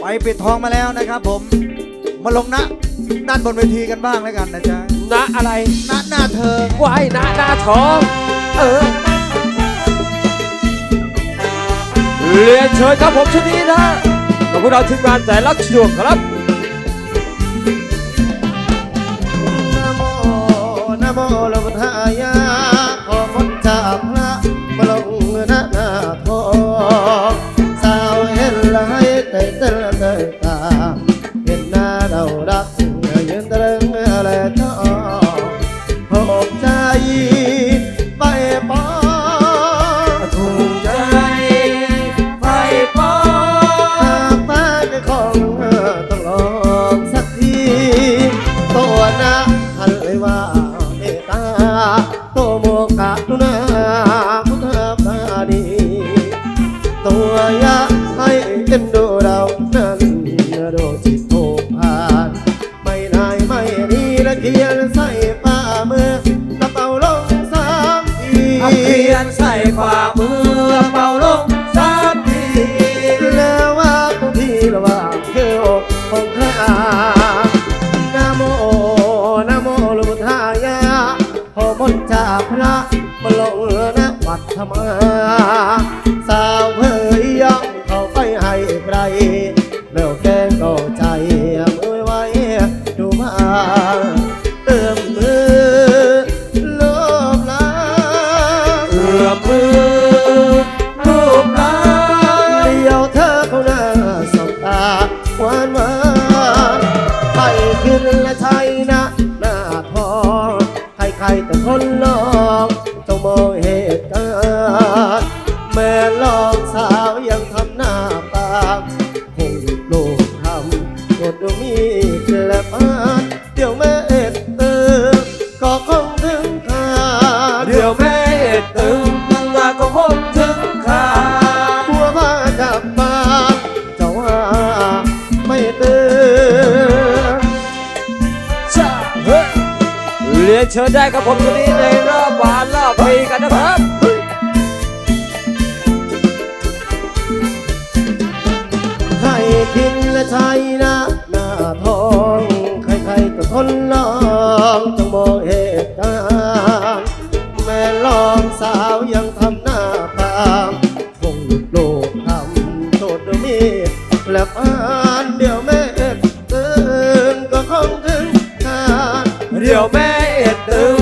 ไปปิดทองมาแล้วนะครับผม มาลงณด้านบนเวทีกันบ้างแล้วกันนะจ๊ะณอะไรณหน้าเธอวายณหน้าทอง เออ เรียนเชิญครับผมชุดนี้นะกับพวกเราทีมงานแต่ลักช่วงครับ ตัวยะให้เอ็นดูเรานั้นดูจิตโผูกพันไม่นายไม่นีและเขียนใส่ฝ่ามือกระเป๋าลงสามทีทำเขียนใส่ฝ่ามือกระเป่าลงสามทีแล้วว่าของพี่ระหว่างเที่ยวของข้านะโมนะโมลุทายาพอมนจากพระมาลงณวัดธรรมาสาวเผย คนนอกต้องมองเหตุการณ์ รียนเชิญได้ครับผมชุดนี้ในรอบวานรอบปีกันนะครับให้กินและใช้นะหน้าทองใครๆก็ทนลองจงมองเหตุการณ์แม่ลองสาวยังทำหน้าพามคงหยุดโลกทำโทษดมีและอ่านเดี๋ยวแม่เอ็ดตื่นก็คงถึงคานเดี๋ยวแม่เอ็ ด